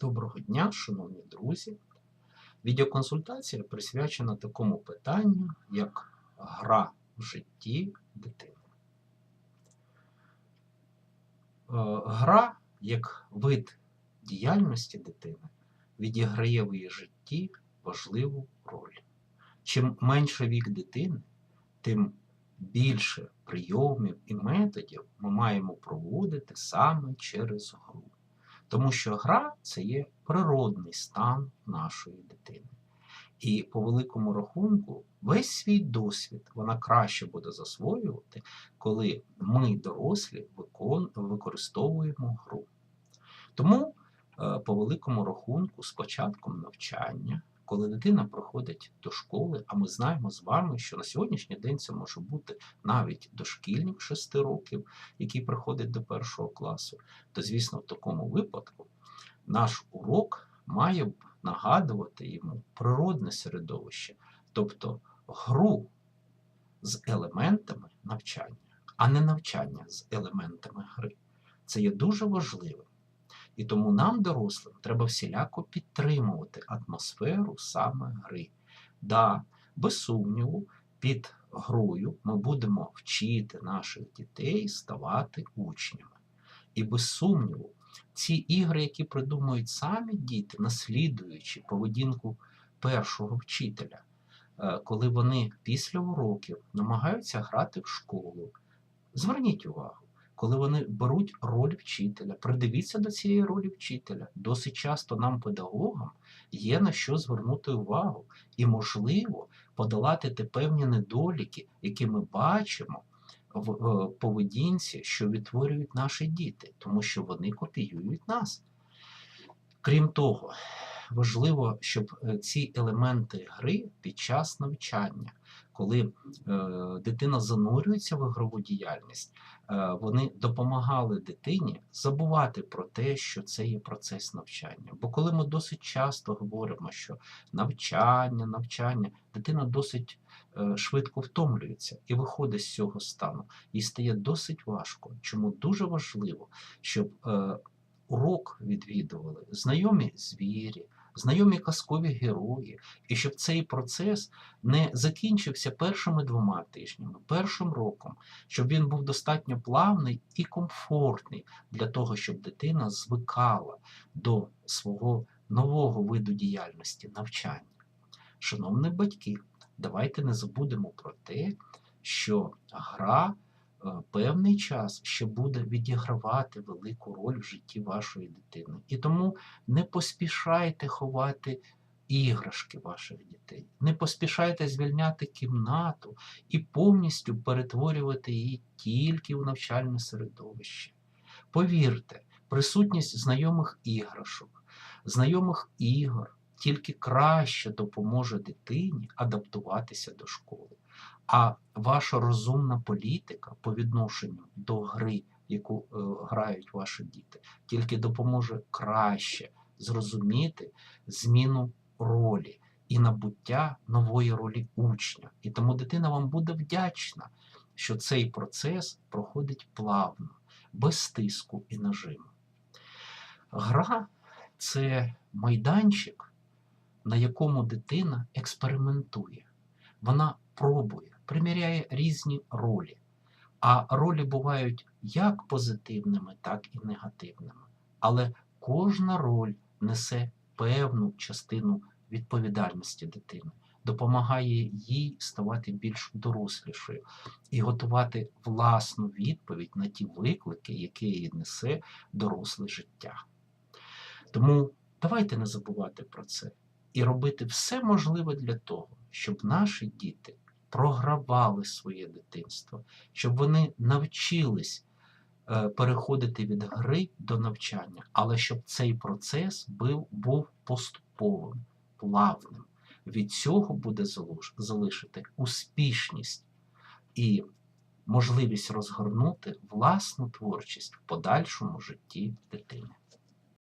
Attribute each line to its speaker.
Speaker 1: Доброго дня, шановні друзі. Відеоконсультація присвячена такому питанню, як гра в житті дитини. Е, Гра як вид діяльності дитини відіграє в її житті важливу роль. Чим менше вік дитини, тим більше прийомів і методів ми маємо проводити саме через гру. Тому що гра це є природний стан нашої дитини. І по великому рахунку, весь свій досвід вона краще буде засвоювати, коли ми, дорослі, викон... використовуємо гру. Тому, е, по великому рахунку, з початком навчання, коли дитина приходить до школи, а ми знаємо з вами, що на сьогоднішній день це може бути навіть дошкільник 6 років, який приходить до першого класу, то, звісно, в такому випадку наш урок має нагадувати йому природне середовище, тобто гру з елементами навчання, а не навчання з елементами гри. Це є дуже важливим. І тому нам, дорослим, треба всіляко підтримувати атмосферу саме гри. Да, без сумніву, під грою ми будемо вчити наших дітей ставати учнями. І без сумніву, ці ігри, які придумують самі діти, наслідуючи поведінку першого вчителя, е, коли вони після уроків намагаються грати в школу. Зверніть увагу, коли вони беруть роль вчителя, придивіться до цієї ролі вчителя. Досить часто нам, педагогам, є на що звернути увагу і, можливо, подолати ті певні недоліки, які ми бачимо в поведінці, що відтворюють наші діти, тому що вони копіюють нас. Крім того, важливо, щоб е, ці елементи гри під час навчання, коли е, дитина занурюється в ігрову діяльність, е, вони допомагали дитині забувати про те, що це є процес навчання. Бо коли ми досить часто говоримо, що навчання, навчання, дитина досить швидко втомлюється і виходить з цього стану, і стає досить важко. Чому дуже важливо, щоб урок відвідували знайомі звірі, знайомі казкові герої, і щоб цей процес не закінчився першими двома тижнями, першим роком, щоб він був достатньо плавний і комфортний для того, щоб дитина звикала до свого нового виду діяльності навчання. Шановні батьки, давайте не забудемо про те, що гра певний час ще буде відігравати велику роль в житті вашої дитини. І тому не поспішайте ховати іграшки ваших дітей, не поспішайте звільняти кімнату і повністю перетворювати її тільки в навчальне середовище. Повірте, присутність знайомих іграшок, знайомих ігор тільки краще допоможе дитині адаптуватися до школи. А ваша розумна політика по відношенню до гри, яку е, грають ваші діти, тільки допоможе краще зрозуміти зміну ролі і набуття нової ролі учня. І тому дитина вам буде вдячна, що цей процес проходить плавно, без стиску і нажиму. Гра це майданчик, на якому дитина експериментує. Вона пробує, приміряє різні ролі. А ролі бувають як позитивними, так і негативними. Але кожна роль несе певну частину відповідальності дитини, допомагає їй ставати більш дорослішою і готувати власну відповідь на ті виклики, які їй несе доросле життя. Тому давайте не забувати про це і робити все можливе для того, щоб наші діти програвали своє дитинство, щоб вони навчились е, переходити від гри до навчання, але щоб цей процес був, був поступовим, плавним. Від цього буде залишити успішність і можливість розгорнути власну творчість в подальшому житті дитини.